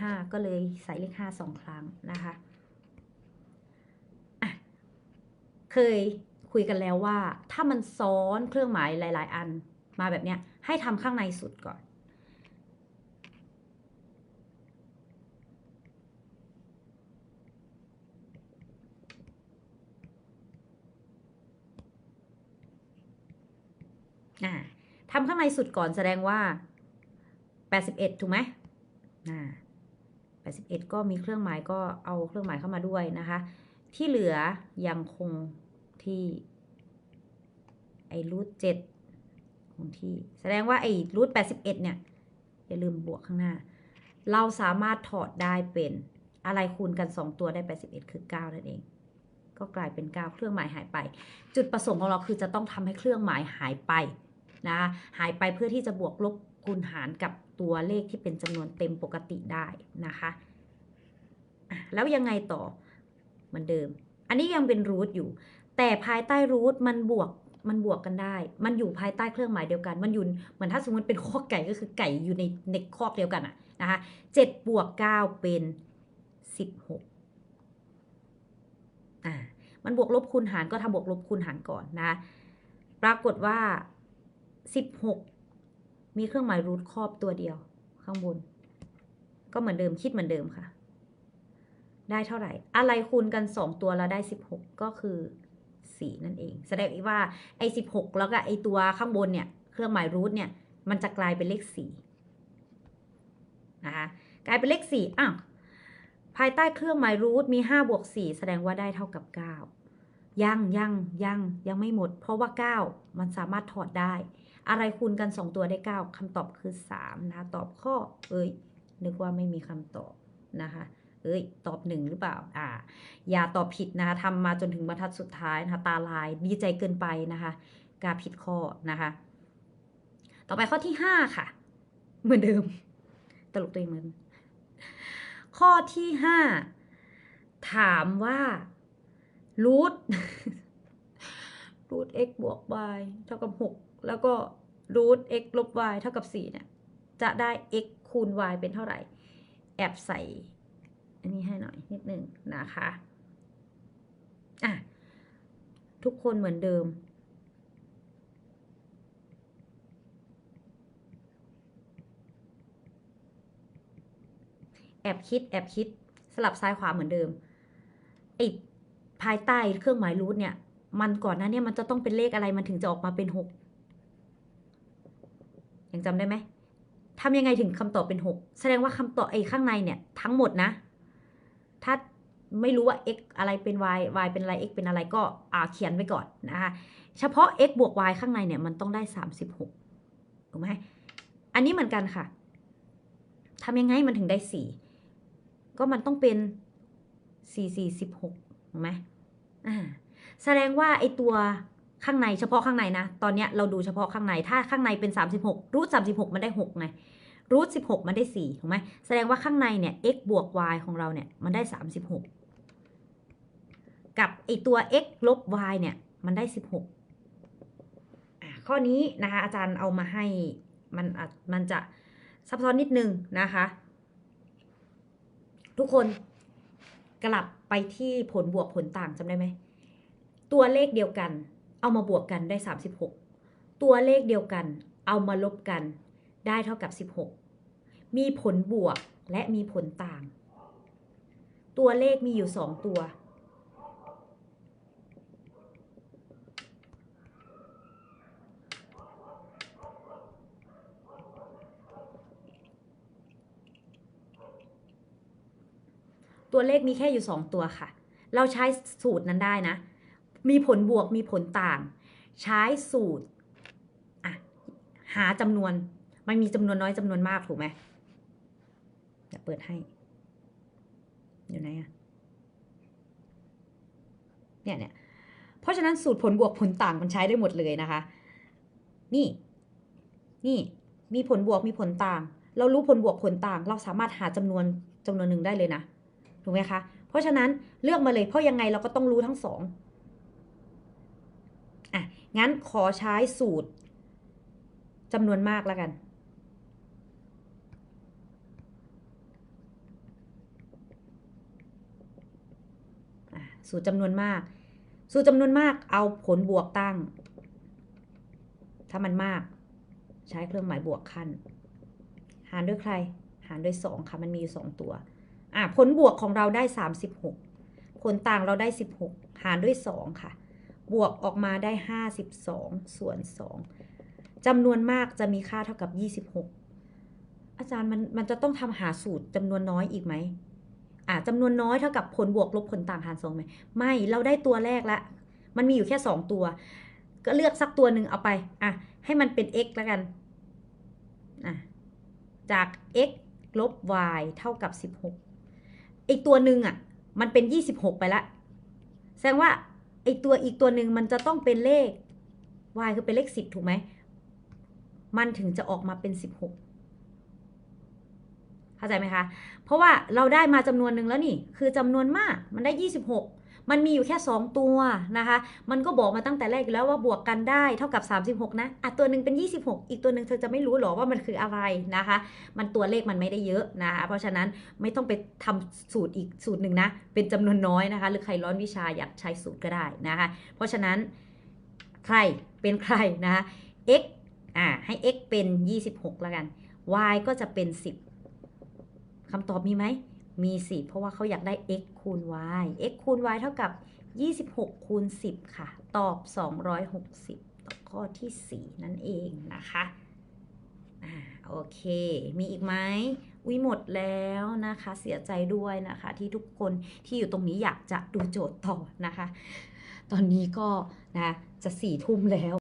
ห้าก็เลยใส่เลขห้าสองครั้งนะคะะเคยคุยกันแล้วว่า ถ้ามันซ้อนเครื่องหมายหลาย ๆ อันมาแบบเนี้ย ให้ทำข้างในสุดก่อนทำข้างในสุดก่อนแสดงว่า 81 ถูกไหมอ่า 81 ก็มีเครื่องหมายก็เอาเครื่องหมายเข้ามาด้วยนะคะ ที่เหลือยังคงที่ไอ้รูทเจ็ดคงที่ แสดงว่าไอ้รูท81เนี่ย อย่าลืมบวกข้างหน้า เราสามารถถอดได้เป็นอะไรคูณกัน2ตัวได้81คือ9นั่นเอง ก็กลายเป็น9เครื่องหมายหายไป จุดประสงค์ของเราคือจะต้องทำให้เครื่องหมายหายไปนะคะหายไปเพื่อที่จะบวกลบ คูณหารกับตัวเลขที่เป็นจำนวนเต็มปกติได้นะคะแล้วยังไงต่อเหมือนเดิม อันนี้ยังเป็นรูทอยู่ แต่ภายใต้รูทมันบวกมันบวกกันได้ มันอยู่ภายใต้เครื่องหมายเดียวกัน มันอยู่เหมือนถ้าสมมติเป็นข้อไก่ก็คือไก่อยู่ในในคอกเดียวกันอะนะคะเจ็ดบวกเก้าเป็นสิบหกอ่า มันบวกลบคูณหารก็ทำบวกลบคูณหารก่อนนะ ปรากฏว่า16 มีเครื่องหมายรูทครอบตัวเดียว ข้างบน ก็เหมือนเดิมคิดเหมือนเดิมค่ะ ได้เท่าไหร่ อะไรคูณกัน 2 ตัวแล้วได้ 16 ก็คือ4นั่นเอง แสดงว่าไอ้16 แล้วก็ไอ้ตัวข้างบนเนี่ยเครื่องหมายรูทเนี่ยมันจะกลายเป็นเลข4นะคะกลายเป็นเลข4อ้าวภายใต้เครื่องหมายรูทมี5บวก4แสดงว่าได้เท่ากับ 9 ยังยังยังยังไม่หมด เพราะว่า 9 มันสามารถถอดได้ อะไรคูณกัน 2 ตัวได้ 9คำตอบคือ 3 นะตอบข้อ เอ้ย นึกว่าไม่มีคำตอบนะคะ เอ้ย ตอบหนึ่งหรือเปล่า อ่า อย่าตอบผิดนะคะทำมาจนถึงบรรทัดสุดท้ายนะคะ ตาลายดีใจเกินไปนะคะกาผิดข้อนะคะ ต่อไปข้อที่ 5 ค่ะ เหมือนเดิม ตลกตัวเองเหมือนข้อที่ 5 ถามว่ารูท รูท x บวก y เท่ากับ 6 แล้วก็รูท x ลบ y เท่ากับ 4 เนี่ย จะได้ x คูณ y เป็นเท่าไหร่ แอบใส่ อันนี้ให้หน่อยนิดนึงนะคะ อะ ทุกคนเหมือนเดิม แอบคิด แอบคิด สลับซ้ายขวาเหมือนเดิมไอ้ภายใต้เครื่องหมายรูทเนี่ย มันก่อนหน้าเนี่ยมันจะต้องเป็นเลขอะไรมันถึงจะออกมาเป็นหกยังจำได้ไหมทำยังไงถึงคำตอบเป็นหกแสดงว่าคำตอบไอ้ข้างในเนี่ยทั้งหมดนะ ถ้าไม่รู้ว่า x อะไรเป็น y y เป็นอะไร x เป็นอะไรก็อ่าเขียนไว้ก่อนนะคะเฉพาะ x บวก y ข้างในเนี่ยมันต้องได้สามสิบหกถูกไหมอันนี้เหมือนกันค่ะทำยังไงมันถึงได้สี่ก็มันต้องเป็นสี่สี่สิบหกถูกไหมอ่า แสดงว่าไอตัวข้างในเฉพาะข้างในนะ ตอนเนี้ยเราดูเฉพาะข้างใน ถ้าข้างในเป็น 36 รูท36 มันได้ 6 ไง รูท16 มันได้4ถูกไหมแสดงว่าข้างในเนี่ย x บวก y ของเราเนี่ย มันได้ 36 กับไอตัว x ลบ y เนี่ย มันได้ 16 ข้อนี้นะคะอาจารย์เอามาให้มันมันจะซับซ้อนนิดนึงนะคะ ทุกคนกลับไปที่ผลบวกผลต่างจำได้ไหม ตัวเลขเดียวกัน เอามาบวกกันได้ 36 ตัวเลขเดียวกัน เอามาลบกัน ได้เท่ากับ 16 มีผลบวกและมีผลต่าง ตัวเลขมีอยู่ 2 ตัว ตัวเลขมีแค่อยู่ 2 ตัวค่ะ เราใช้สูตรนั้นได้นะ มีผลบวกมีผลต่าง ใช้สูตรหาจำนวน มันมีจำนวนน้อยจำนวนมากถูกไหมจะเปิดให้ อยู่ไหนอะเนี่ยเนี่ยเพราะฉะนั้นสูตรผลบวกผลต่างมันใช้ได้หมดเลยนะคะ นี่ นี่ มีผลบวกมีผลต่าง เรารู้ผลบวกผลต่าง เราสามารถหาจำนวนจำนวนหนึ่งได้เลยนะ ถูกไหมคะ เพราะฉะนั้นเลือกมาเลย เพราะยังไงเราก็ต้องรู้ทั้งสอง่ะ งั้นขอใช้สูตรจำนวนมากแล้วกัน สูตรจำนวนมาก สูตรจำนวนมากเอาผลบวกตั้ง ถ้ามันมาก ใช้เครื่องหมายบวกขั้น หารด้วยใคร หารด้วยสองค่ะ มันมีอยู่สองตัวผลบวกของเราได้สสามิบหกผลต่างเราได้สิบหกหารด้วยสองค่ะ บวกออกมาได้ 52 ส่วน 2จำนวนมากจะมีค่าเท่ากับ 26 อาจารย์มันมันจะต้องทำหาสูตรจำนวนน้อยอีกไหมอ่าจำนวนน้อยเท่ากับผลบวกลบผลต่างหารสองไหมไม่เราได้ตัวแรกละ มันมีอยู่แค่ 2 ตัว ก็เลือกสักตัวหนึ่งเอาไปอะให้มันเป็น x แล้วกันอะจาก x ลบ y เท่ากับ 16 อีกตัวหนึ่งอะ มันเป็น 26 ไปละ แสดงว่า ไอตัวอีกตัวหนึ่งมันจะต้องเป็นเลข y คือเป็นเลขสิบถูกไหม มันถึงจะออกมาเป็นสิบหกเข้าใจไหมคะ เพราะว่าเราได้มาจำนวนหนึ่งแล้วนี่ คือจำนวนมากมันได้ยี่สิบหก มันมีอยู่แค่ 2 ตัวนะคะ มันก็บอกมาตั้งแต่แรกแล้วว่าบวกกันได้เท่ากับ 36 นะอะตัวหนึ่งเป็น 26 อีกตัวหนึ่งเธอจะไม่รู้หรอว่ามันคืออะไรนะคะ มันตัวเลขมันไม่ได้เยอะนะคะเพราะฉะนั้นไม่ต้องไปทำสูตรอีกสูตรหนึ่งนะ เป็นจำนวนน้อยนะคะ หรือใครร้อนวิชาอยากใช้สูตรก็ได้นะคะ เพราะฉะนั้นใครเป็นใครนะคะ x อ่าให้ x เป็น 26 แล้วกัน y ก็จะเป็น 10คำตอบมีไหม มีสิเพราะว่าเขาอยากได้ x คูณ y x คูณ y เท่ากับ 26 คูณ 10 ค่ะ ตอบ 260ตอบข้อที่ 4 นั่นเองนะคะอ่าโอเค มีอีกไหมวิหมดแล้วนะคะ เสียใจด้วยนะคะ ที่ทุกคนที่อยู่ตรงนี้อยากจะดูโจทย์ต่อนะคะ ตอนนี้ก็นะจะสี่ทุ่มแล้ว